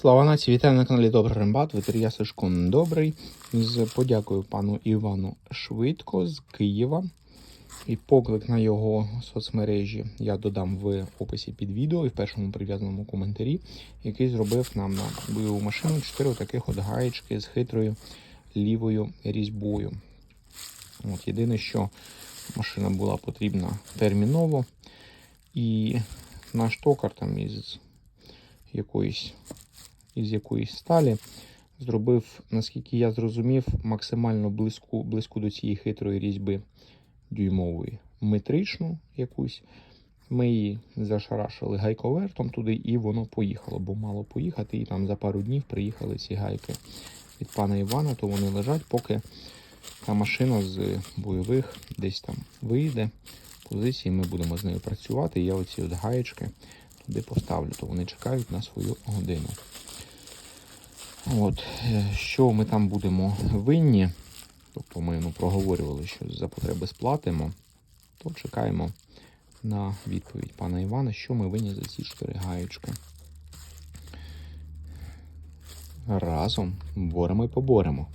Слава нації, вітаю на каналі Добрий Рембат. Вітерія Сашко Добрий. З подякою пану Івану Швидко з Києва. І поклик на його соцмережі я додам в описі під відео і в першому прив'язаному коментарі, який зробив нам на бойову машину 4 таких от гаєчки з хитрою лівою різьбою. От, єдине, що машина була потрібна терміново, і наш токар там із якоїсь із якоїсь сталі. Зробив, наскільки я зрозумів, максимально близьку, близьку до цієї хитрої різьби дюймової метричну якусь. Ми її зашарашили гайковертом туди, і воно поїхало, бо мало поїхати. І там за пару днів приїхали ці гайки від пана Івана, то вони лежать, поки та машина з бойових десь там вийде. Позиції ми будемо з нею працювати. Я оці от гаєчки туди поставлю, то вони чекають на свою годину. От, е, що ми там будемо винні, тобто ми ну, проговорювали, що за потреби сплатимо, то чекаємо на відповідь пана Івана, що ми винні за ці чотири гаєчки. Разом боремо і поборемо.